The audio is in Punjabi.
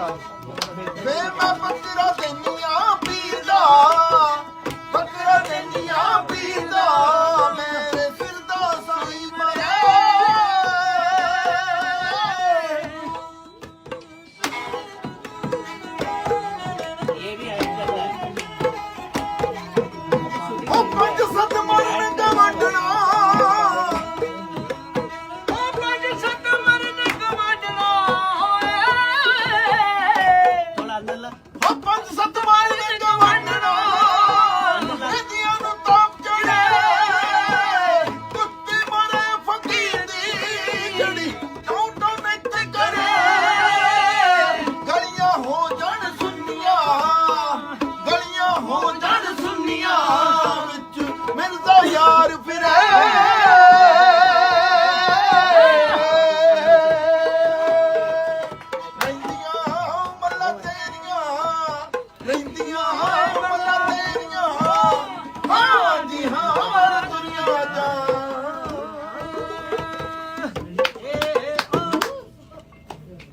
ਫੇਰ ਮੈਂ ਪੱਤਰਾ ਦੇਨੀਆਂ ਪੀਰ ਦਾ me on.